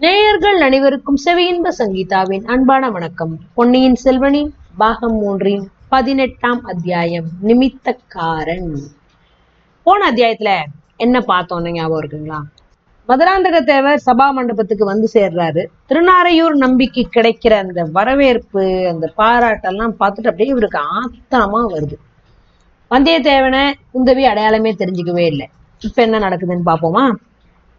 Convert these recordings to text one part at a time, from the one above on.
நேயர்கள் அனைவருக்கும் செவியின்ப சங்கீதாவின் அன்பான வணக்கம். பொன்னியின் செல்வனின் பாகம் மூன்றின் பதினெட்டாம் அத்தியாயம் நிமித்தக்காரன். போன அத்தியாயத்துல என்ன பார்த்தோம்னு ஞாபகம் இருக்குங்களா? மதுராந்தக தேவர் சபா மண்டபத்துக்கு வந்து சேர்றாரு. திருநாரையூர் நம்பிக்கை கிடைக்கிற அந்த வரவேற்பு அந்த பாராட்டெல்லாம் பார்த்துட்டு அப்படியே இவருக்கு ஆத்திரமா வருது. வந்தியத்தேவனை குந்தவி அடையாளமே தெரிஞ்சுக்கவே இல்லை. இப்ப என்ன நடக்குதுன்னு பார்ப்போமா?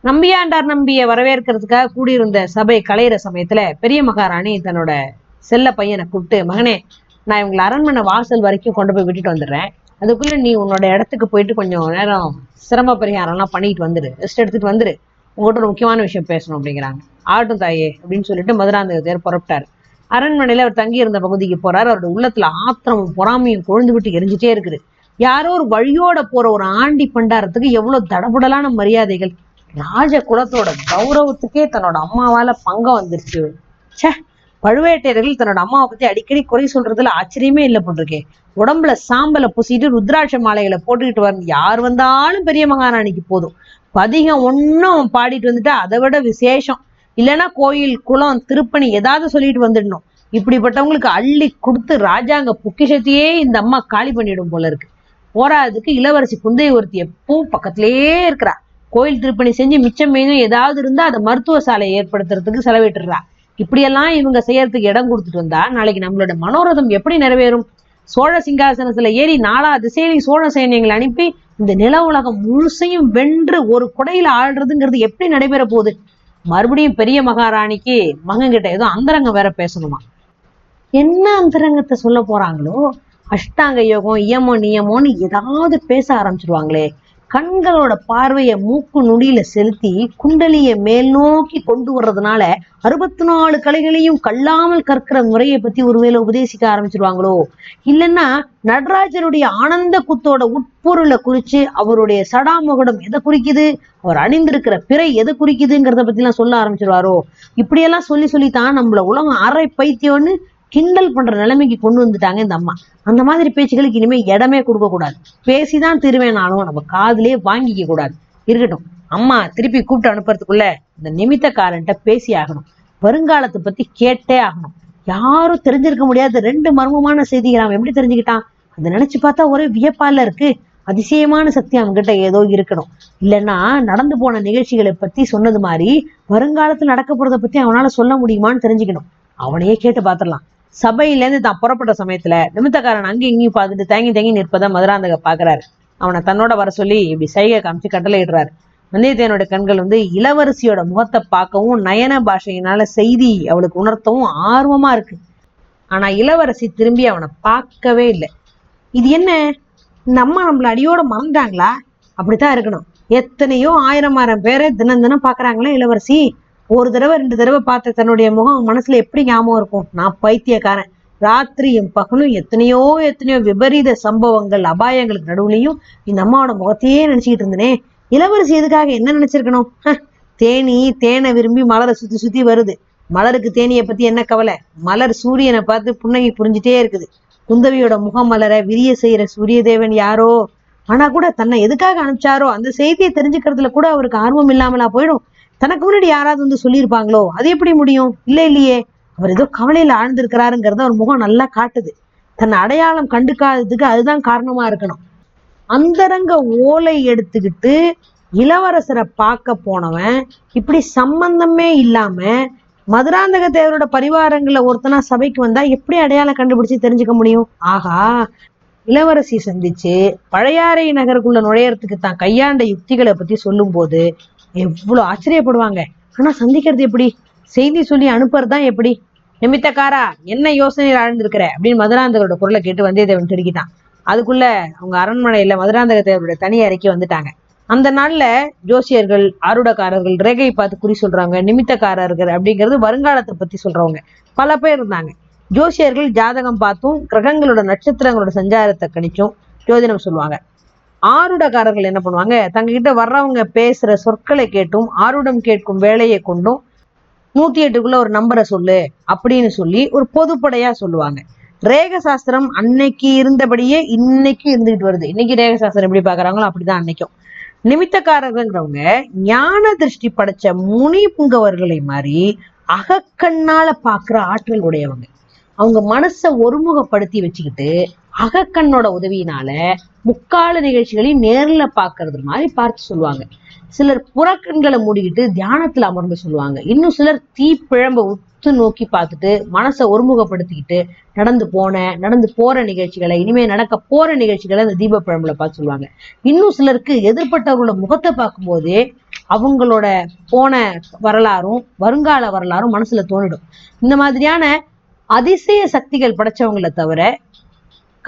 நம்பியாண்டார் நம்பிய வரவேற்கிறதுக்காக கூடியிருந்த சபை கலையிற சமயத்துல பெரிய மகாராணி தன்னோட செல்ல பையனை கூப்பிட்டு மகனே நான் இவங்களை அரண்மனை வாசல் வரைக்கும் கொண்டு போய் விட்டுட்டு வந்துடுறேன். அதுக்குள்ள நீ உன்னோட இடத்துக்கு போயிட்டு கொஞ்சம் நேரம் சிரம பரிகாரம்லாம் பண்ணிட்டு வந்துரு. ரெஸ்ட் எடுத்துட்டு வந்துரு. உங்கள்கிட்ட ஒரு முக்கியமான விஷயம் பேசணும் அப்படிங்கிறாங்க. ஆட்டும் தாயே அப்படின்னு சொல்லிட்டு மதுராந்தக தேர் புறப்பட்டார். அரண்மனையில அவர் தங்கி இருந்த பகுதிக்கு போறாரு. அவரோட உள்ளத்துல ஆத்திரமும் பொறாமையும் கொழுந்து விட்டு எரிஞ்சிட்டே இருக்குது. யாரோ ஒரு வழியோட போற ஒரு ஆண்டி பண்டாரத்துக்கு எவ்வளவு தடபுடலான மரியாதைகள். ராஜ குலத்தோட கௌரவத்துக்கே தன்னோட அம்மாவால பங்கம் வந்துருச்சு. ச்சே பழுவேட்டையர்கள் தன்னோட அம்மாவை பத்தி அடிக்கடி குறை சொல்றதுல ஆச்சரியமே இல்லை போட்டிருக்கே. உடம்புல சாம்பலை பூசிட்டு ருத்ராட்ச மாலைகளை போட்டுக்கிட்டு வந்து யார் வந்தாலும் பெரிய மகாராணிக்கு போதும். பதிகம் ஒன்னும் பாடிட்டு வந்துட்டா அதை விட விசேஷம். இல்லைன்னா கோயில் குளம் திருப்பணி ஏதாவது சொல்லிட்டு வந்துடணும். இப்படிப்பட்டவங்களுக்கு அள்ளி கொடுத்து ராஜாங்க பொக்கிஷத்தையே இந்த அம்மா காலி பண்ணிடும் போல இருக்கு. போராதுக்கு இளவரசி குந்தை ஒருத்தி எப்பவும் பக்கத்திலேயே இருக்கிறா கோயில் திருப்பணி செஞ்சு மிச்சம் மீதும் ஏதாவது இருந்தா அதை மருத்துவ சாலையை ஏற்படுத்துறதுக்கு செலவிட்டுறா. இப்படியெல்லாம் இவங்க செய்யறதுக்கு இடம் கொடுத்துட்டு வந்தா நாளைக்கு நம்மளோட மனோரதம் எப்படி நிறைவேறும்? சோழ சிங்காசனத்துல ஏறி நாலா திசையிலையும் சோழ சைன்யங்களை அனுப்பி இந்த நில உலகம் முழுசையும் வென்று ஒரு குடையில ஆடுறதுங்கிறது எப்படி நடைபெற போகுது? மறுபடியும் பெரிய மகாராணிக்கு மகன்கிட்ட ஏதோ அந்தரங்கம் வேற பேசணுமா? என்ன அந்தரங்கத்தை சொல்ல போறாங்களோ? அஷ்டாங்க யோகம் இயமோ நியமோன்னு ஏதாவது பேச ஆரம்பிச்சிருவாங்களே. கண்களோட பார்வையை மூக்கு நுடியில செலுத்தி குண்டலிய மேல் நோக்கி கொண்டு வர்றதுனால அறுபத்தி நாலு கலைகளையும் கல்லாமல் கற்கிற முறையை பத்தி ஒருவேளை உபதேசிக்க ஆரம்பிச்சிருவாங்களோ? இல்லைன்னா நடராஜருடைய ஆனந்த குத்தோட உட்பொருளை குறிச்சு அவருடைய சடாமுகடம் எதை குறிக்குது? அவர் அணிந்திருக்கிற பிறை எதை குறிக்குதுங்கிறத பத்தி எல்லாம் சொல்ல ஆரம்பிச்சிருவாரோ? இப்படியெல்லாம் சொல்லி சொல்லித்தான் நம்மள உலகம் அரை பைத்தியம்னு கிண்டல் பண்ற நிலைமைக்கு கொண்டு வந்துட்டாங்க இந்த அம்மா. அந்த மாதிரி பேச்சுகளுக்கு இனிமே இடமே கொடுக்க கூடாது. பேசிதான் திருவேனாலும் நம்ம காதுலயே வாங்கிக்க கூடாது. இருக்கட்டும். அம்மா திருப்பி கூப்பிட்டு அனுப்புறதுக்குள்ள இந்த நிமித்தக்காரன்ட்ட பேசி ஆகணும். வருங்காலத்தை பத்தி கேட்டே ஆகணும். யாரும் தெரிஞ்சிருக்க முடியாத ரெண்டு மர்மமான செய்திகள் அவன் எப்படி தெரிஞ்சுக்கிட்டான்? அதை நினைச்சு பார்த்தா ஒரே வியப்பால இருக்கு. அதிசயமான சக்தி அவன்கிட்ட ஏதோ இருக்கணும். இல்லைன்னா நடந்து போன நிகழ்ச்சிகளை பத்தி சொன்னது மாதிரி வருங்காலத்துல நடக்க போறதை பத்தி அவனால சொல்ல முடியுமான்னு தெரிஞ்சுக்கணும். அவனையே கேட்டு பார்த்துடலாம். சபையில இருந்து தான் புறப்பட்ட சமயத்துல நிமித்தக்காரன் அங்கேயும் இங்கேயும் பார்த்துட்டு தேங்கி தேங்கி நிற்பதை மதுராந்தக பாக்குறாரு அவனை தன்னோட வர சொல்லி இப்படி சைகை காமிச்சு கட்டளை இடுறாரு வந்தியத்தேவனோட கண்கள் வந்து இளவரசியோட முகத்தை பார்க்கவும் நயன பாஷையினால செய்தி அவளுக்கு உணர்த்தவும் ஆர்வமா இருக்கு. ஆனா இளவரசி திரும்பி அவனை பார்க்கவே இல்லை. இது என்ன? இந்த அம்மா நம்மள அடியோட மறந்துட்டாங்களா? அப்படித்தான் இருக்கணும். எத்தனையோ ஆயிரம் ஆயிரம் பேரை தினம் தினம் பாக்குறாங்களே இளவரசி. ஒரு தடவை ரெண்டு தடவை பார்த்த தன்னுடைய முகம் மனசுல எப்படி ஞாபகம் இருக்கும்? நான் பைத்தியக்காரன். ராத்திரியும் பகலும் எத்தனையோ எத்தனையோ விபரீத சம்பவங்கள் அபாயங்களுக்கு நடுவுலையும் இந்த அம்மாவோட முகத்தையே நினைச்சுக்கிட்டு இருந்தனே. இளவரசி எதுக்காக என்ன நினைச்சிருக்கணும்? தேனி தேனை விரும்பி மலரை சுத்தி சுத்தி வருது. மலருக்கு தேனியை பத்தி என்ன கவலை? மலர் சூரியனை பார்த்து புன்னகை புரிஞ்சுட்டே இருக்குது. குந்தவியோட முகம் மலரை விரிய செய்யற சூரிய தேவன் யாரோ? ஆனா கூட தன்னை எதுக்காக அனுப்பிச்சாரோ? அந்த செய்தியை தெரிஞ்சுக்கிறதுல கூட அவருக்கு ஆர்வம் இல்லாமலா போயிடும். தனக்கு முன்னாடி யாராவது வந்து சொல்லியிருப்பாங்களோ அது எப்படி முடியும்? இல்லை இல்லையே. அவர் ஏதோ கவலையில ஆழ்ந்திருக்கிறாருங்கிறத அவர் முகம் நல்லா காட்டுது. தன் அடையாளம் கண்டுக்காததுக்கு அதுதான் காரணமா இருக்கணும். அந்தரங்க ஓலை எடுத்துக்கிட்டு இளவரசரை பார்க்க போனவன் இப்படி சம்பந்தமே இல்லாம மதுராந்தக தேவரோட பரிவாரங்களை ஒருத்தனா சபைக்கு வந்தா எப்படி அடையாளம் கண்டுபிடிச்சு தெரிஞ்சுக்க முடியும்? ஆகா இளவரசி சந்திச்சு பழையாறை நகருக்குள்ள நுழையறதுக்கு தான் கையாண்ட யுக்திகளை பத்தி சொல்லும்போது எவ்வளவு ஆச்சரியப்படுவாங்க. ஆனா சந்திக்கிறது எப்படி? செய்தி சொல்லி அனுப்புறது தான் எப்படி? நிமித்தக்காரா என்ன யோசனையில் ஆழ்ந்திருக்கிற? அப்படின்னு மதுராந்தகரோட குரலை கேட்டு வந்தியத்தேவன் திடுக்கிட்டான். அதுக்குள்ள அவங்க அரண்மனையில மதுராந்தக தேவரோட தனி அறைக்கு வந்துட்டாங்க. அந்த நாள்ல ஜோசியர்கள் ஆருடக்காரர்கள் ரேகை பார்த்து குறி சொல்றாங்க நிமித்தக்காரர்கள் அப்படிங்கிறது வருங்காலத்தை பத்தி சொல்றவங்க. பல பேர் இருந்தாங்க. ஜோசியர்கள் ஜாதகம் பார்த்தும் கிரகங்களோட நட்சத்திரங்களோட சஞ்சாரத்தை கணிச்சும் ஜோதிடம் சொல்லுவாங்க. ஆருடக்காரர்கள் என்ன பண்ணுவாங்க? தங்ககிட்ட வர்றவங்க பேசுற சொற்களை கேட்டும் ஆருடம் கேட்கும் வேலையை கொண்டும் நூத்தி எட்டுக்குள்ள ஒரு நம்பரை சொல்லு அப்படின்னு சொல்லி ஒரு பொதுப்படையா சொல்லுவாங்க. ரேக சாஸ்திரம் அன்னைக்கு இருந்தபடியே இன்னைக்கு இருந்துகிட்டு வருது. இன்னைக்கு ரேக சாஸ்திரம் எப்படி பாக்குறாங்களோ அப்படிதான் அன்னைக்கும். நிமித்தக்காரர்கள்ங்கிறவங்க ஞான திருஷ்டி படைச்ச முனி புங்கவர்களை மாதிரி அகக்கண்ணால பாக்குற ஆற்றல் உடையவங்க. அவங்க மனசை ஒருமுகப்படுத்தி வச்சுக்கிட்டு அகக்கண்ணோட உதவியினால முக்கால நிகழ்ச்சிகளையும் நேர்ல பாக்குறது மாதிரி பார்த்து சொல்லுவாங்க. சிலர் புறக்கண்களை மூடிக்கிட்டு தியானத்துல அமர்ந்து சொல்லுவாங்க. இன்னும் சிலர் தீப்பிழம்ப உத்து நோக்கி பார்த்துட்டு மனசை ஒருமுகப்படுத்திக்கிட்டு நடந்து போன நடந்து போற நிகழ்ச்சிகளை இனிமே நடக்க போற நிகழ்ச்சிகளை அந்த தீப பிழம்புல பார்த்து சொல்லுவாங்க. இன்னும் சிலருக்கு எதிர்பட்டவர்களோட முகத்தை பார்க்கும்போதே அவங்களோட போன வரலாறும் வருங்கால வரலாறும் மனசுல தோணிடும் இந்த மாதிரியான அதிசய சக்திகள் படைச்சவங்களை தவிர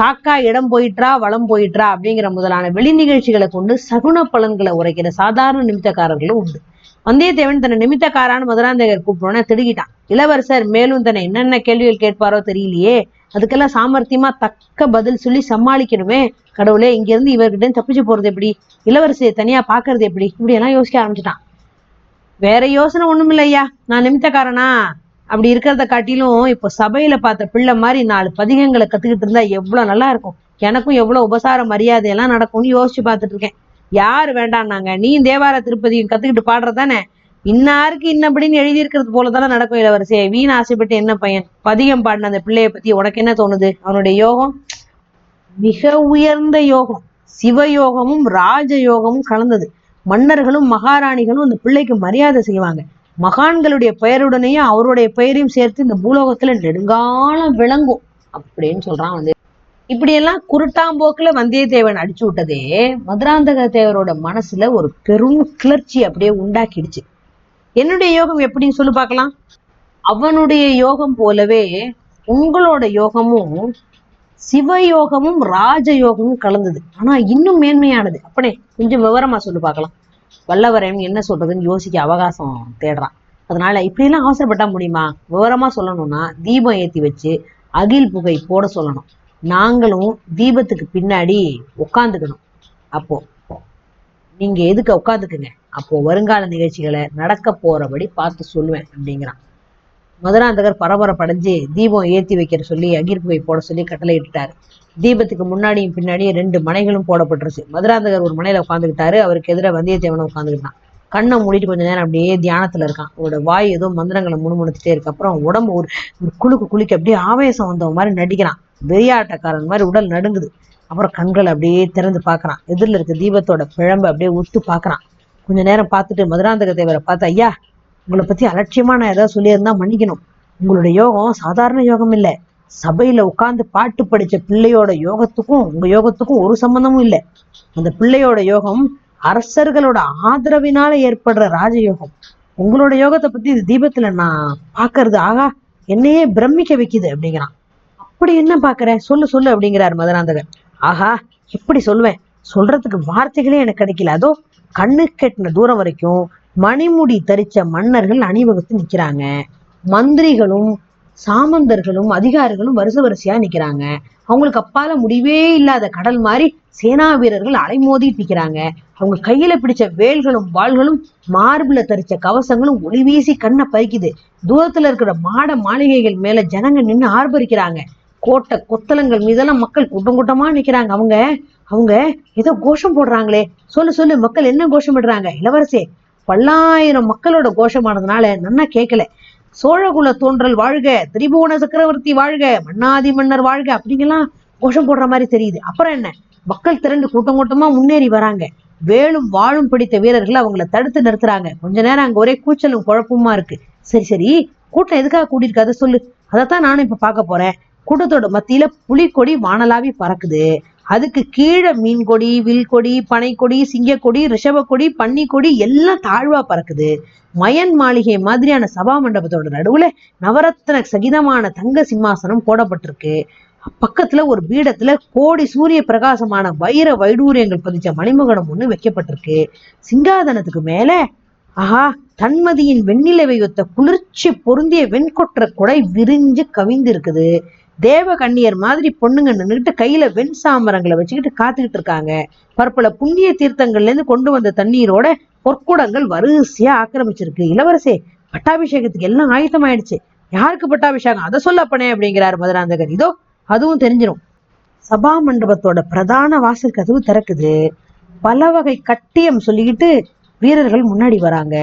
காக்கா இடம் போயிற்றா வளம் போயிற்றா அப்படிங்கிற முதலான வெளி நிகழ்ச்சிகளை கொண்டு சகுன பலன்களை உரைக்கிற சாதாரண நிமித்தக்காரர்களும் உண்டு. வந்தியத்தேவன் தன்னை நிமித்தக்காரான்னு மதுராந்தகர் கூப்பிட்டோன்னே திடுகிட்டான் இளவரசர் மேலும் தன்னை என்னென்ன கேள்விகள் கேட்பாரோ தெரியலையே. அதுக்கெல்லாம் சாமர்த்தியமா தக்க பதில் சொல்லி சமாளிக்கணுமே. கடவுளே இங்கிருந்து இவர்கிட்ட தப்பிச்சு போறது எப்படி? இளவரசியை தனியா பாக்குறது எப்படி? இப்படி எல்லாம் யோசிக்க ஆரம்பிச்சிட்டான். வேற யோசனை ஒண்ணும் இல்லையா நான் நிமித்தக்காரனா? அப்படி இருக்கிறத காட்டிலும் இப்போ சபையில பார்த்த பிள்ளை மாதிரி நாலு பதிகங்களை கத்துக்கிட்டு இருந்தா எவ்வளவு நல்லா இருக்கும். எனக்கும் எவ்வளவு உபசார மரியாதை எல்லாம் நடக்கும்னு யோசிச்சு பார்த்துட்டு இருக்கேன். யாரு வேண்டாம்னாங்க? நீ தேவார திருப்பதியும் கத்துக்கிட்டு பாடுறதானே இன்னாருக்கு இன்னபடின்னு எழுதி இருக்கிறது போலதானே நடக்கும் இளவரசே. வீண் ஆசைப்பட்டு என்ன பையன்? பதிகம் பாடின அந்த பிள்ளைய பத்தி உனக்கு என்ன தோணுது? அவனுடைய யோகம்? மிக உயர்ந்த யோகம். சிவயோகமும் ராஜயோகமும் கலந்தது. மன்னர்களும் மகாராணிகளும் அந்த பிள்ளைக்கு மரியாதை செய்வாங்க. மகான்களுடைய பெயருடனேயும் அவருடைய பெயரையும் சேர்த்து இந்த பூலோகத்துல நெடுங்காலம் விளங்கும் அப்படின்னு சொல்றான் வந்து. இப்படியெல்லாம் குருட்டாம்போக்குல வந்தியத்தேவன் அடிச்சு விட்டதே மதுராந்தக தேவரோட மனசுல ஒரு பெரும் கிளர்ச்சி அப்படியே உண்டாக்கிடுச்சு. என்னுடைய யோகம் எப்படின்னு சொல்லி பார்க்கலாம். அவனுடைய யோகம் போலவே உங்களோட யோகமும் சிவயோகமும் ராஜயோகமும் கலந்தது. ஆனா இன்னும் மேன்மையானது. அப்பனே கொஞ்சம் விவரமா சொல்லி பார்க்கலாம். வல்லவரையும் என்ன சொல்றதுன்னு யோசிக்க அவகாசம் தேடுறான். அதனால இப்படிலாம் அவசரப்பட்டா முடியுமா? விவரமா சொல்லணும்னா தீபம் ஏத்தி வச்சு அகில் புகை போட சொல்லணும். நாங்களும் தீபத்துக்கு பின்னாடி உட்காந்துக்கணும் அப்போ நீங்க எதுக்கு உட்காந்துக்குங்க அப்போ வருங்கால நிகழ்ச்சிகளை நடக்க போறபடி பார்த்து சொல்லுவேன் அப்படிங்கிறான். மதுராந்தகர் பரபரப்படைஞ்சு தீபம் ஏத்தி வைக்கிற சொல்லி அகிர்புகை போட சொல்லி கட்டளை இட்டுட்டாரு. தீபத்துக்கு முன்னாடியும் பின்னாடியும் ரெண்டு மனைகளும் போடப்பட்டுருச்சு. மதுராந்தகர் ஒரு மனையில உட்காந்துக்கிட்டாரு அவருக்கு எதிராக வந்தியத்தேவனை உட்காந்துக்கிட்டான் கண்ணை மூடிட்டு கொஞ்ச நேரம் அப்படியே தியானத்துல இருக்கான். அவரோட வாய் ஏதோ மந்திரங்களை முணுமுணுத்துட்டே இருக்கு. அப்புறம் உடம்பு ஒரு ஒரு குலுக்கு குளிக்க அப்படியே ஆவேசம் வந்தவன் மாதிரி நடிக்கிறான். வெறியாட்டக்காரன் மாதிரி உடல் நடுங்குது. அப்புறம் கண்கள் அப்படியே திறந்து பார்க்கறான் எதிரில் இருக்க தீபத்தோட பிழம்பு அப்படியே உத்து பார்க்கறான் கொஞ்ச நேரம் பார்த்துட்டு மதுராந்தக தேவரை பார்த்து ஐயா உங்களை பத்தி அலட்சியமா நான் ஏதாவது சொல்லியிருந்தா மன்னிக்கணும். உங்களுடைய யோகம் சாதாரண யோகம் இல்லை. சபையில உட்கார்ந்து பாட்டு படிச்ச பிள்ளையோட யோகத்துக்கும் உங்க யோகத்துக்கும் ஒரு சம்பந்தமும் இல்லை. அந்த பிள்ளையோட யோகம் அரசர்களோட ஆதரவினால ஏற்படுற ராஜயோகம். உங்களோட யோகத்தை பத்தி இது தீபத்துல நான் பாக்குறது ஆகா என்னையே பிரமிக்க வைக்குது அப்படிங்கிறான். அப்படி என்ன பாக்குறேன் சொல்லு சொல்லு அப்படிங்கிறார் மதுராந்தகர் ஆஹா எப்படி சொல்லுவேன் சொல்றதுக்கு வார்த்தைகளே எனக்கு கிடைக்கல. அதோ கண்ணு கெட்டின தூரம் வரைக்கும் மணிமுடி தரிச்ச மன்னர்கள் அணிவகுத்து நிக்கிறாங்க மந்திரிகளும் சாமந்தர்களும் அதிகாரிகளும் வரிசை வரிசையா நிக்கிறாங்க அவங்களுக்கு அப்பால முடிவே இல்லாத கடல் மாதிரி சேனா வீரர்கள் அலைமோதிட்டு நிக்கிறாங்க அவங்க கையில பிடிச்ச வேல்களும் வாள்களும் மார்பில தரிச்ச கவசங்களும் ஒளி வீசி கண்ணை பறிக்குது. தூரத்துல இருக்கிற மாட மாளிகைகள் மேல ஜனங்க நின்னு ஆர்ப்பரிக்கிறாங்க. கோட்டை கொத்தலங்கள் மீதெல்லாம் மக்கள் கூட்டம் கூட்டமா நிக்கிறாங்க. அவங்க அவங்க ஏதோ கோஷம் போடுறாங்களே. சொல்லு சொல்லு மக்கள் என்ன கோஷம் விடுறாங்க இளவரசே பல்லாயிரம் மக்களோட கோஷமானதுனால நன்னா கேட்கல சோழகுல தோன்றல் வாழ்க திரிபுவன சக்கரவர்த்தி வாழ்க மன்னாதி மன்னர் வாழ்க அப்படிங்கெல்லாம் கோஷம் போடுற மாதிரி தெரியுது. அப்புறம் என்ன? மக்கள் திரண்டு கூட்டம் கூட்டமா முன்னேறி வராங்க. வேலும் வாழும் பிடித்த வீரர்கள் அவங்கள தடுத்து நிறுத்துறாங்க. கொஞ்ச நேரம் அங்க ஒரே கூச்சலும் குழப்பமா இருக்கு. சரி சரி கூட்டம் எதுக்காக கூட்டியிருக்கு சொல்லு. அதைத்தான் நானும் இப்ப பார்க்க போறேன். கூட்டத்தோட மத்தியில புலிக்கொடி வானலாவி பறக்குது. அதுக்கு கீழே மீன் கொடி வில் கொடி பனைக்கொடி சிங்கக்கொடி ரிஷபக்கொடி பன்னிக்கொடி எல்லாம் தாழ்வா பறக்குது. மயன் மாளிகை மாதிரியான சபா மண்டபத்தோட நடுவுல நவரத்ன சகிதமான தங்க சிம்மாசனம் போடப்பட்டிருக்கு. பக்கத்துல ஒரு பீடத்துல கோடி சூரிய பிரகாசமான வைர வைடூரியங்கள் பதிச்ச மணிமகுடம் ஒண்ணு வைக்கப்பட்டிருக்கு. சிங்காதனத்துக்கு மேல ஆஹா தன்மதியின் வெண்ணிலவை ஒத்த குளிர்ச்சி பொருந்திய வெண்கொற்ற குடை விரிஞ்சு கவிந்து இருக்குது தேவ கண்ணியர் மாதிரி பொண்ணுங்க நின்றுட்டு கையில வெண் சாமரங்களை வச்சுக்கிட்டு காத்துக்கிட்டு இருக்காங்க. பற்பல புண்ணிய தீர்த்தங்கள்ல இருந்து கொண்டு வந்த தண்ணீரோட பொற்குடங்கள் வரிசையா ஆக்கிரமிச்சிருக்கு. இளவரசே பட்டாபிஷேகத்துக்கு எல்லாம் ஆயத்தமாயிடுச்சு யாருக்கு பட்டாபிஷேகம்? அதை சொல்ல அப்பனே அப்படிங்கிறார் மதுராந்தகர். இதோ அதுவும் தெரிஞ்சிடும் சபா மண்டபத்தோட பிரதான வாசல் கதவு திறக்குது. பல வகை கட்டியம் சொல்லிக்கிட்டு வீரர்கள் முன்னாடி வராங்க.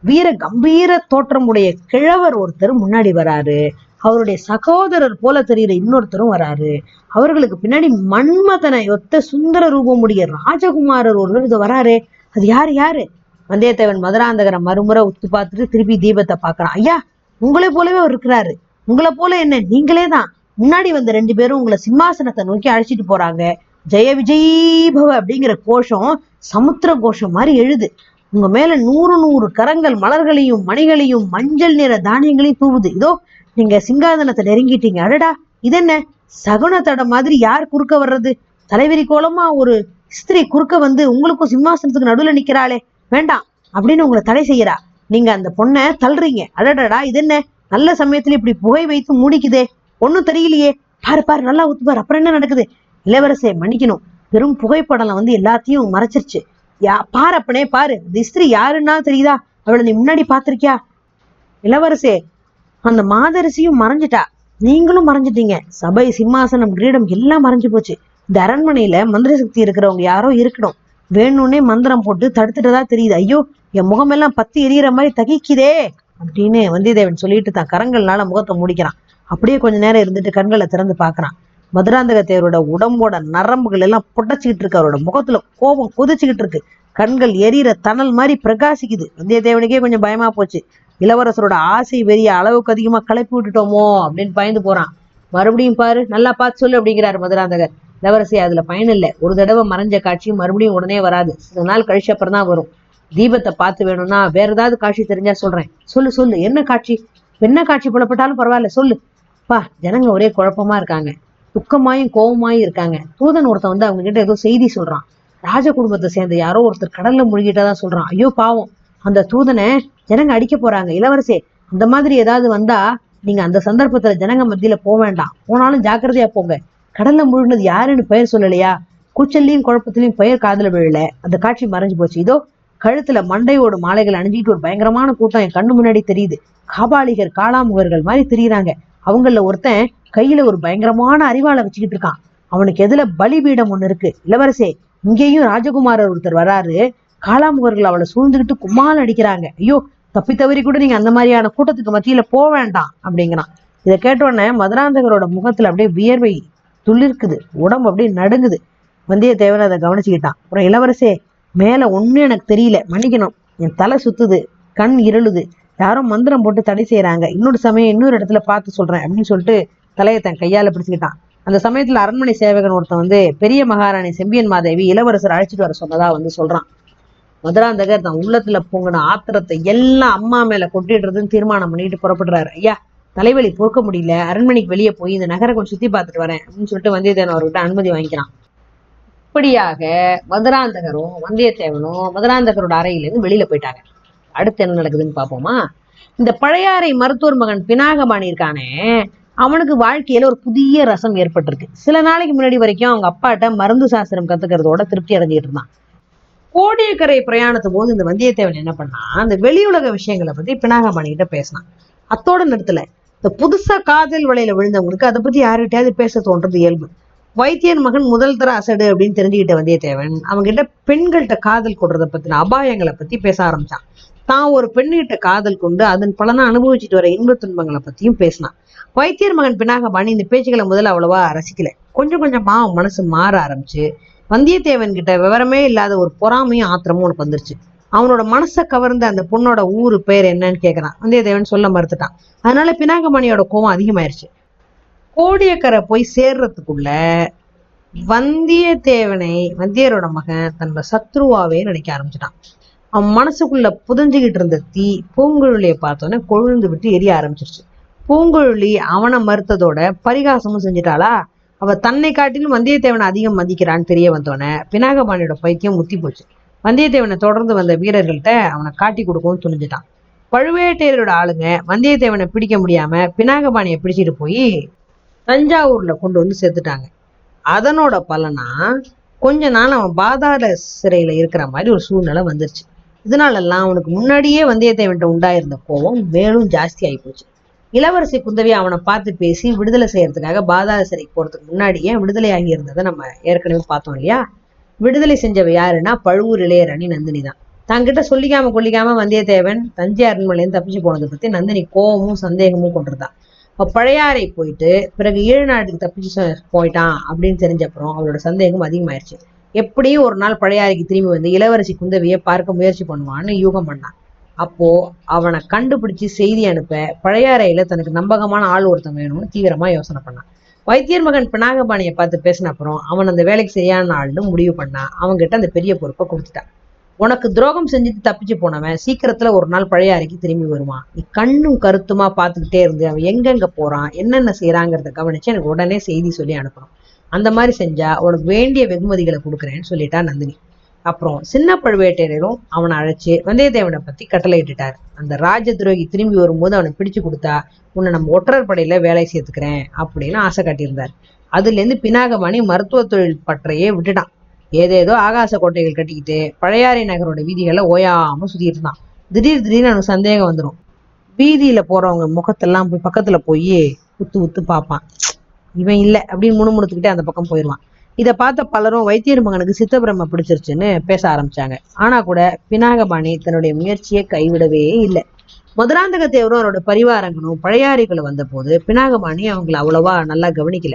வீர கம்பீர தோற்றமுடைய கிழவர் ஒருத்தர் முன்னாடி வராரு. அவருடைய சகோதரர் போல தெரிகிற இன்னொருத்தரும் வராரு. அவர்களுக்கு பின்னாடி மன்மதனை ஒத்த சுந்தர ரூபமுடைய ராஜகுமாரர் ஒருவர் இது வராரு. அது யாரு யாரு? வந்தியத்தேவன் மதுராந்தகரை மறுமுறை உத்து பார்த்துட்டு திருப்பி தீபத்தை பார்க்கறான். ஐயா உங்களை போலவே அவர் இருக்கிறாரு. உங்களை போல என்ன? நீங்களே தான். முன்னாடி வந்த ரெண்டு பேரும் உங்களை சிம்மாசனத்தை நோக்கி அழைச்சிட்டு போறாங்க. ஜெய விஜய் பவ அப்படிங்கிற கோஷம் சமுத்திர கோஷம் மாதிரி எழுது. உங்க மேல நூறு நூறு கரங்கள் மலர்களையும் மணிகளையும் மஞ்சள் நிற தானியங்களையும் தூவுது. இதோ நீங்க சிங்காதனத்தை நெருங்கிட்டீங்க. அடடா இதென்ன? சகுன தடம் மாதிரி யார் குறுக்க வர்றது? தலைவரி கோலமா ஒரு ஸ்திரீ குறுக்க வந்து உங்களுக்கும் சிம்மாசனத்துக்கு நடுவுல நிக்கிறாளே. வேண்டாம் அப்படின்னு உங்களை தடை செய்யறா. நீங்க அந்த பொண்ணை தள்ளுறீங்க. அடடடா இது என்ன நல்ல சமயத்துல இப்படி புகை வைத்து மூடிக்குதே. ஒன்னும் தெரியலையே. பாரு பாரு நல்லா ஊத்துப்பார் அப்புறம் என்ன நடக்குது? இளவரசே மன்னிக்கணும். பெரும் புகைப்படலம் வந்து எல்லாத்தையும் மறைச்சிருச்சு. யா பாரு அப்பனே பாரு. இந்த ஸ்திரீ யாருன்னா தெரியுதா? அவளை நீ முன்னாடி பாத்திருக்கியா இளவரசே அந்த மாதரிசியும் மறைஞ்சிட்டா. நீங்களும் மறைஞ்சிட்டீங்க. சபை சிம்மாசனம் கிரீடம் எல்லாம் மறைஞ்சு போச்சு. இந்த அரண்மனையில மந்திர சக்தி இருக்கிறவங்க யாரோ இருக்கணும். வேணும்னே மந்திரம் போட்டு தடுத்துட்டதா தெரியுது. ஐயோ என் முகமெல்லாம் பத்தி எரியற மாதிரி தகிக்குதே அப்படின்னு வந்தியத்தேவன் சொல்லிட்டு தான் கரங்கள்னால முகத்தை முடிக்கிறான். அப்படியே கொஞ்ச நேரம் இருந்துட்டு கண்களை திறந்து பார்க்கறான். மதுராந்தக தேவரோட உடம்போட நரம்புகள் எல்லாம் புடைச்சிக்கிட்டு இருக்கு. அவரோட முகத்துல கோபம் கொதிச்சுக்கிட்டு இருக்கு. கண்கள் எரியிற தணல் மாதிரி பிரகாசிக்குது. வந்தியத்தேவனுக்கே கொஞ்சம் பயமா போச்சு. இளவரசரோட ஆசை வெறிய அளவுக்கு அதிகமா கிளப்பி விட்டுட்டோமோ அப்படின்னு பயந்து போறான். மறுபடியும் பாரு நல்லா பார்த்து சொல்லு அப்படிங்கிறாரு மதுராந்தகர். இளவரசி அதுல பயன் இல்லை. ஒரு தடவை மறைஞ்ச காட்சி மறுபடியும் உடனே வராது. சில நாள் கழிச்ச அப்புறம் தான் வரும். தீபத்தை பார்த்து வேணும்னா வேற ஏதாவது காட்சி தெரிஞ்சா சொல்றேன். சொல்லு சொல்லு. என்ன காட்சி? என்ன காட்சி புலப்பட்டாலும் பரவாயில்ல சொல்லு. பா ஜனங்க ஒரே குழப்பமா இருக்காங்க. துக்கமாயும் கோபமாயும் இருக்காங்க. தூதன் ஒருத்தன் வந்து அவங்க கிட்ட ஏதோ செய்தி சொல்றான். ராஜ குடும்பத்தை சேர்ந்த யாரோ ஒருத்தர் கடல்ல முழுகிட்டதான் சொல்றான். ஐயோ பாவம். அந்த தூதனை ஜனங்க அடிக்க போறாங்க. இளவரசே அந்த மாதிரி ஏதாவது வந்தா நீங்க அந்த சந்தர்ப்பத்துல ஜனங்க மத்தியில போக வேண்டாம். போனாலும் ஜாக்கிரதையா போங்க. கடல்ல முழுனது யாருன்னு பெயர் சொல்லலையா? கூச்சல்லையும் குழப்பத்திலையும் பெயர் காதல விழல. அந்த காட்சி மறைஞ்சு போச்சு. இதோ கழுத்துல மண்டையோடு மாலைகள் அணிஞ்சிட்டு ஒரு பயங்கரமான கூட்டம் என் கண்ணு முன்னாடி தெரியுது. காபாலிகர் காளாமுகர்கள் மாதிரி தெரியுறாங்க. அவங்கள ஒருத்தன் கையில ஒரு பயங்கரமான அறிவாளை வச்சுக்கிட்டு இருக்கான். அவனுக்கு எதுல பலிபீடம் ஒண்ணு இருக்கு? இளவரசே இங்கேயும் ராஜகுமாரர் ஒருத்தர் வராரு. காளாமுகர்கள் அவளை சூழ்ந்துகிட்டு கும்மால் அடிக்கிறாங்க. ஐயோ தப்பி தவறி கூட நீங்க அந்த மாதிரியான கூட்டத்துக்கு மத்தியில போக வேண்டாம் அப்படிங்கிறான். இதை கேட்டோடனே மதுராந்தகரோட முகத்துல அப்படியே வியர்வை துளிர்க்குது உடம்பு அப்படியே நடுங்குது. வந்தியத்தேவன் அதை கவனிச்சுக்கிட்டான். அப்புறம் இளவரசே மேல ஒண்ணும் எனக்கு தெரியல மன்னிக்கணும். என் தலை சுத்துது கண் இருளுது. யாரும் மந்திரம் போட்டு தடை செய்யறாங்க இன்னொரு சமயம் இன்னொரு இடத்துல பார்த்து சொல்றேன் அப்படின்னு சொல்லிட்டு தலையை தன் கையால பிடிச்சுக்கிட்டான். அந்த சமயத்துல அரண்மனை சேவகன் ஒருத்தன் வந்து பெரிய மகாராணி செம்பியன் மாதேவி இளவரசர் அழைச்சிட்டு வர சொன்னதா வந்து சொல்றான். மதுராந்தகர் தன் உள்ளத்துல பொங்கின ஆத்திரத்தை எல்லாம் அம்மா மேல கொட்டிடுறதுன்னு தீர்மானம் பண்ணிட்டு புறப்படுறாரு. ஐயா தலைவலி பொறுக்க முடியல. அரண்மனைக்கு வெளியே போய் இந்த நகரை கொஞ்சம் சுத்தி பார்த்துட்டு வரேன் அப்படின்னு சொல்லிட்டு வந்தியத்தேவன் அவர்கிட்ட அனுமதி வாங்கிக்கிறான். இப்படியாக மதுராந்தகரும் வந்தியத்தேவனும் மதுராந்தகரோட அறையிலேருந்து வெளியில போயிட்டாங்க. அடுத்து என்ன நடக்குதுன்னு பார்ப்போமா? இந்த பழையாறை மருத்துவர் மகன் பினாகபாணி இருக்கானே அவனுக்கு வாழ்க்கையில ஒரு புதிய ரசம் ஏற்பட்டிருக்கு. சில நாளைக்கு முன்னாடி வரைக்கும் அவங்க அப்பாட்ட மருந்து சாஸ்திரம் கத்துக்கிறதோட திருப்தி அடைஞ்சிட்டு இருந்தான். கோடியக்கரை பிரயாணத்து போது இந்த வந்தியத்தேவன் என்ன பண்ணா அந்த வெளியுலக விஷயங்களை பத்தி பினாகபாணி கிட்ட பேசினான். அத்தோட நிறுத்தல. இந்த புதுசா காதல் வலையில விழுந்தவங்களுக்கு அதை பத்தி யார்கிட்டயாவது பேச தோன்றது இயல்பு. வைத்தியர் மகன் முதல் தர அசடு அப்படின்னு தெரிஞ்சுக்கிட்ட வந்தியத்தேவன் அவங்ககிட்ட பெண்கள்கிட்ட காதல் கொடுறத பத்தின அபாயங்களை பத்தி பேச ஆரம்பிச்சான். தான் ஒரு பெண்ணுகிட்ட காதல் கொண்டு அதன் பலனா அனுபவிச்சுட்டு வர இன்ப துன்பங்களை பத்தியும் பேசினான். வைத்தியர் மகன் பினாகபாணி இந்த பேச்சுக்களை முதல்ல அவ்வளவா ரசிக்கல. கொஞ்சம் கொஞ்சமா அவன் மனசு மாற ஆரம்பிச்சு வந்தியத்தேவன் கிட்ட விவரமே இல்லாத ஒரு பொறாமையும் ஆத்திரமும் உனக்கு வந்துருச்சு. அவனோட மனசை கவர்ந்த அந்த பொண்ணோட ஊரு பேர் என்னன்னு கேக்குறான். வந்தியத்தேவன் சொல்ல மறுத்துட்டான். அதனால பினாகமணியோட கோவம் அதிகமாயிருச்சு. கோடியக்கரை போய் சேர்றதுக்குள்ள வந்தியத்தேவனை வந்தியரோட மகன் தன்னோட சத்ருவாவே நினைக்க ஆரம்பிச்சிட்டான். அவன் மனசுக்குள்ள புதஞ்சுகிட்டு இருந்த தீ பூங்குழலியை பார்த்தோன்னே கொழுந்து விட்டு எரிய ஆரம்பிச்சிருச்சு. பூங்குழலி அவனை மறுத்ததோட பரிகாசமும் செஞ்சிட்டாளா? அவ தன்னை காட்டிலும் வந்தியத்தேவனை அதிகம் மதிக்கிறான்னு தெரிய வந்தோடனே பினாகபாணியோட பைத்தியம் முத்தி போச்சு. வந்தியத்தேவனை தொடர்ந்து வந்த வீரர்கள்ட்ட அவனை காட்டி கொடுக்கவும் துணிஞ்சிட்டான். பழுவேட்டையரோட ஆளுங்க வந்தியத்தேவனை பிடிக்க முடியாம பினாகபாணியை பிடிச்சிட்டு போய் தஞ்சாவூர்ல கொண்டு வந்து சேர்த்துட்டாங்க. அதனோட பலனா கொஞ்ச நாள் அவன் பாதாள சிறையில இருக்கிற மாதிரி ஒரு சூழ்நிலை வந்துருச்சு. இதனாலெல்லாம் அவனுக்கு முன்னாடியே வந்தியத்தேவன்ட்ட உண்டாயிருந்த கோபம் மேலும் ஜாஸ்தி ஆகி போச்சு. இளவரசி குந்தவி அவனை பார்த்து பேசி விடுதலை செய்யறதுக்காக பாதாள சிறைக்கு போறதுக்கு முன்னாடியே விடுதலை ஆகியிருந்ததை நம்ம ஏற்கனவே பார்த்தோம் இல்லையா? விடுதலை செஞ்சவ யாருன்னா பழுவூர் இளையராணி நந்தினி தான். தங்கிட்ட சொல்லிக்காம கொல்லிக்காம வந்தியத்தேவன் தஞ்சை அரண்மனையிலேருந்து தப்பிச்சு போனதை பத்தி நந்தினி கோபமும் சந்தேகமும் கொண்டிருந்தான் இப்போ பழையாறை போயிட்டு பிறகு ஈழ நாட்டுக்கு தப்பிச்சு போயிட்டான் அப்படின்னு தெரிஞ்சப்புறம் அவளோட சந்தேகம் அதிகமாயிருச்சு. எப்படியும் ஒரு நாள் பழையாறைக்கு திரும்பி வந்து இளவரசி குந்தவியை பார்க்க முயற்சி பண்ணுவான்னு யூகம் பண்ணான் அப்போ அவனை கண்டுபிடிச்சு செய்தி அனுப்ப பழையாறையில தனக்கு நம்பகமான ஆள் ஒருத்தன் வேணும்னு தீவிரமா யோசனை பண்ணான். வைத்தியர் மகன் பினாகபாணியை பார்த்து பேசின அப்புறம் அவன் அந்த வேலைக்கு சரியான ஆள்னு முடிவு பண்ணான் அவன்கிட்ட அந்த பெரிய பொறுப்பை கொடுத்துட்டான். உனக்கு துரோகம் செஞ்சுட்டு தப்பிச்சு போனவன் சீக்கிரத்துல ஒரு நாள் பழையாறைக்கு திரும்பி வருவான். நீ கண்ணும் கருத்துமா பார்த்துக்கிட்டே இருந்து அவன் எங்கெங்க போறான் என்னென்ன செய்யறாங்கிறத கவனிச்சு எனக்கு உடனே செய்தி சொல்லி அனுப்பணும். அந்த மாதிரி செஞ்சா உனக்கு வேண்டிய வெகுமதிகளை கொடுக்குறேன்னு சொல்லிட்டா நந்தினி. அப்புறம் சின்ன பழுவேட்டரையரும் அவனை அழைச்சு வந்தியத்தேவனை பத்தி கட்டளையிட்டுட்டார் அந்த ராஜ துரோகி திரும்பி வரும்போது அவனை பிடிச்சு கொடுத்தா உன்னை நம்ம ஒற்றர் படையில வேலை சேர்த்துக்கிறேன் அப்படின்னு ஆசை காட்டியிருந்தார். அதுல இருந்து மருத்துவ தொழில் பற்றையே விட்டுட்டான். ஏதேதோ ஆகாச கோட்டைகள் கட்டிக்கிட்டு பழையாறை நகரோட வீதிகளை ஓயாம சுத்திட்டு இருந்தான். திடீர் திடீர்னு அவனுக்கு சந்தேகம் வந்துடும் வீதியில போறவங்க முகத்தெல்லாம் போய் பக்கத்துல போய் உத்து உத்து பார்ப்பான். இவன் இல்லை அப்படின்னு முணுமுணுத்துக்கிட்டே அந்த பக்கம் போயிடுவான் இதை பார்த்த பலரும் வைத்தியர் மகனுக்கு சித்தபிரம பிடிச்சிருச்சுன்னு பேச ஆரம்பிச்சாங்க. ஆனா கூட பினாகபாணி தன்னுடைய முயற்சியை கைவிடவே இல்லை. மதுராந்தக தேவரும் அவரோட பரிவாரங்களும் பழையாறைக்குள்ள வந்தபோது பினாகபாணி அவங்கள அவ்வளவா நல்லா கவனிக்கல.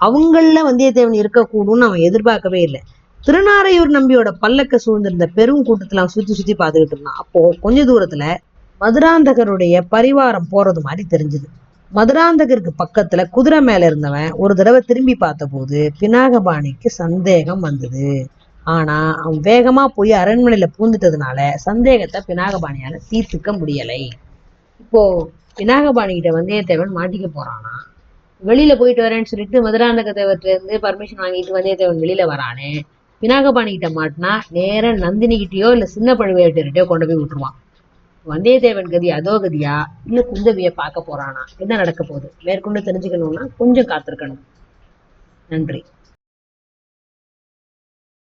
அவங்கள வந்தியத்தேவன் இருக்கக்கூடும்னு அவன் எதிர்பார்க்கவே இல்லை. திருநாரையூர் நம்பியோட பல்லக்க சூழ்ந்திருந்த பெரும் கூட்டத்துல அவன் சுத்தி சுத்தி பார்த்துக்கிட்டு இருந்தான். அப்போ கொஞ்ச தூரத்துல மதுராந்தகருடைய பரிவாரம் போறது மாதிரி தெரிஞ்சுது. மதுராந்தகருக்கு பக்கத்துல குதிரை மேல இருந்தவன் ஒரு தடவை திரும்பி பார்த்தபோது பினாகபாணிக்கு சந்தேகம் வந்தது. ஆனா அவன் வேகமா போய் அரண்மனையில பூந்துட்டதுனால சந்தேகத்தை பினாகபாணியால தீர்த்துக்க முடியலை. இப்போ பினாகபாணி கிட்ட வந்தியத்தேவன் மாட்டிக்க போறானா? வெளியில போயிட்டு வரேன்னு சொல்லிட்டு மதுராந்தக தேவர்கிட்ட இருந்து பர்மிஷன் வாங்கிட்டு வந்தியத்தேவன் வெளியில வரானே? பினாகபாணி கிட்ட மாட்டினா நேரம் நந்தினி கிட்டயோ இல்ல சின்ன பழுவேட்டர்கிட்டயோ கொண்டு போய் விட்டுருவான். வந்தியத்தேவன் கதி அதோ கதியா? இல்ல குந்தவிய பார்க்க போறானா? என்ன நடக்க போகுது? மேற்கொண்டு தெரிஞ்சுக்கணும்னா கொஞ்சம் காத்திருக்கணும். நன்றி.